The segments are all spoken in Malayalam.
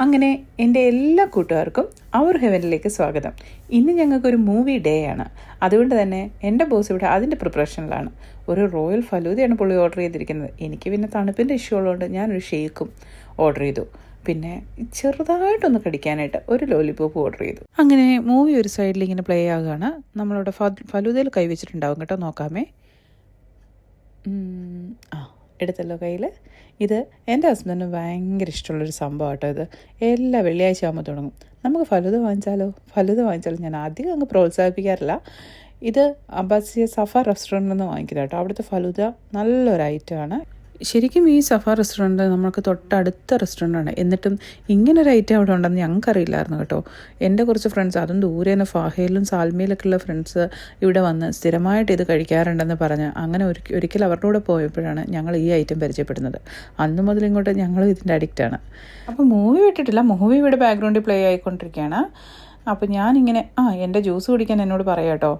അങ്ങനെ എന്റെ എല്ലാ കൂട്ടുകാർക്കും അവർ ഹെവനിലേക്ക് സ്വാഗതം. ഇന്ന് ഞങ്ങൾക്കൊരു മൂവി ഡേ ആണ്. അതുകൊണ്ട് തന്നെ എന്റെ ബോസ് ഇവിടെ അതിന്റെ പ്രിപ്പറേഷനിലാണ് ഒരു റോയൽ ഫലൂദയാണ് പുള്ളി ഓർഡർ ചെയ്തിരിക്കുന്നത്. എനിക്ക് പിന്നെ തണുപ്പിന്റെ ഇഷ്യൂ ഉള്ളതുകൊണ്ട് ഞാനൊരു ഷേക്കും ഓർഡർ ചെയ്തു. പിന്നെ ചെറുതായിട്ടൊന്ന് കടിക്കാനായിട്ട് ഒരു ലോലിപോപ്പ് ഓർഡർ ചെയ്തു. അങ്ങനെ മൂവി ഒരു സൈഡിൽ ഇങ്ങനെ പ്ലേ ആകുകയാണ് നമ്മളവിടെ ഫലൂദയിൽ കൈവച്ചിട്ടുണ്ടാവും കേട്ടോ. നോക്കാമേ. ആ. എടുത്തല്ലോ കയ്യിൽ. ഇത് എന്റെ ഹസ്ബൻഡിന് ഭയങ്കര ഇഷ്ടമുള്ളൊരു സംഭവം കേട്ടോ ഇത്. എല്ലാ വെള്ളിയാഴ്ച ആകുമ്പോൾ തുടങ്ങും. നമുക്ക് ഫലുത വാങ്ങിച്ചാലോ? ഫലുത വാങ്ങിച്ചാലോ ഞാൻ അധികം അങ്ങ് പ്രോത്സാഹിപ്പിക്കാറില്ല. ഇത് അബ്ബാസിയ സഫ റെസ്റ്റോറന്റിൽ നിന്ന് വാങ്ങിക്കുന്നത് കേട്ടോ അവിടുത്തെ ഫലുദ നല്ലൊരു ഐറ്റമാണ് ശരിക്കും ഈ സഫ റെസ്റ്റോറന്റ് നമ്മൾക്ക് തൊട്ടടുത്ത റെസ്റ്റോറന്റാണ് എന്നിട്ടും ഇങ്ങനെ ഒരു ഐറ്റം അവിടെ ഉണ്ടെന്ന് ഞങ്ങൾക്ക് അറിയില്ലായിരുന്നു കേട്ടോ. എന്റെ കുറച്ച് ഫ്രണ്ട്സ് അതും ദൂരെ നിന്ന് ഫാഹയിലും സാൽമയിലൊക്കെ ഉള്ള ഫ്രണ്ട്സ് ഇവിടെ വന്ന് സ്ഥിരമായിട്ട് ഇത് കഴിക്കാറുണ്ടെന്ന് പറഞ്ഞ് അങ്ങനെ ഒരിക്കൽ അവരുടെ കൂടെ പോയപ്പോഴാണ് ഞങ്ങൾ ഈ ഐറ്റം പരിചയപ്പെടുന്നത്. അന്ന് മുതൽ ഇങ്ങോട്ട് ഞങ്ങൾ ഇതിന്റെ അഡിക്റ്റാണ്. അപ്പോൾ മൂവി വിട്ടിട്ടില്ല. മൂവി ഇവിടെ ബാക്ക്ഗ്രൗണ്ടിൽ പ്ലേ ആയിക്കൊണ്ടിരിക്കുകയാണ്. അപ്പോൾ ഞാനിങ്ങനെ ആ എന്റെ ജ്യൂസ് കുടിക്കാൻ എന്നോട് പറയാം കേട്ടോ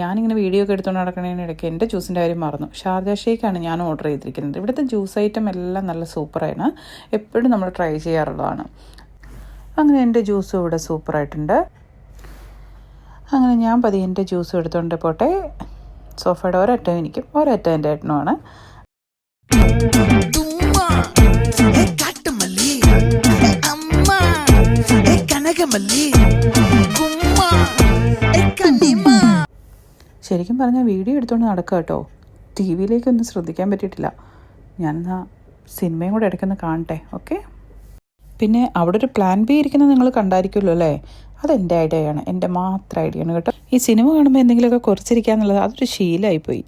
ഞാനിങ്ങനെ വീഡിയോ ഒക്കെ എടുത്തുകൊണ്ട് നടക്കണേനിടയ്ക്ക് എന്റെ ജ്യൂസിന്റെ കാര്യം മറന്നു. ഷാർജ ഷേക്കാണ് ഞാൻ ഓർഡർ ചെയ്തിരിക്കുന്നത്. ഇവിടുത്തെ ജ്യൂസ് ഐറ്റം എല്ലാം നല്ല സൂപ്പറാണ് എപ്പോഴും നമ്മൾ ട്രൈ ചെയ്യാറുള്ളതാണ്. അങ്ങനെ എന്റെ ജ്യൂസും ഇവിടെ സൂപ്പറായിട്ടുണ്ട് അങ്ങനെ ഞാൻ പതിയെ എന്റെ ജ്യൂസ് എടുത്തുകൊണ്ട് പോട്ടെ. സോഫയുടെ ഒരറ്റം എനിക്കും ഒരറ്റം എന്റെ ഏട്ടനുമാണ് കാട്ടുമല്ലി. അമ്മ കനകമല്ലി. ശരിക്കും പറഞ്ഞാൽ വീഡിയോ എടുത്തുകൊണ്ട് നടക്കുക കേട്ടോ. ടി വിയിലേക്കൊന്നും ശ്രദ്ധിക്കാൻ പറ്റിയിട്ടില്ല. ഞാനെന്നാ സിനിമയും കൂടെ ഇടയ്ക്കൊന്ന് കാണട്ടെ ഓക്കെ? പിന്നെ അവിടെ ഒരു പ്ലാൻ ബി ഇരിക്കുന്നത് നിങ്ങൾ കണ്ടായിരിക്കുമല്ലോ അല്ലേ? അതെന്റെ ഐഡിയയാണ് എന്റെ മാത്രം ഐഡിയയാണ് കേട്ടോ. ഈ സിനിമ കാണുമ്പോൾ എന്തെങ്കിലുമൊക്കെ കുറച്ചിരിക്കുക എന്നുള്ളത് അതൊരു ശീലമായിപ്പോയി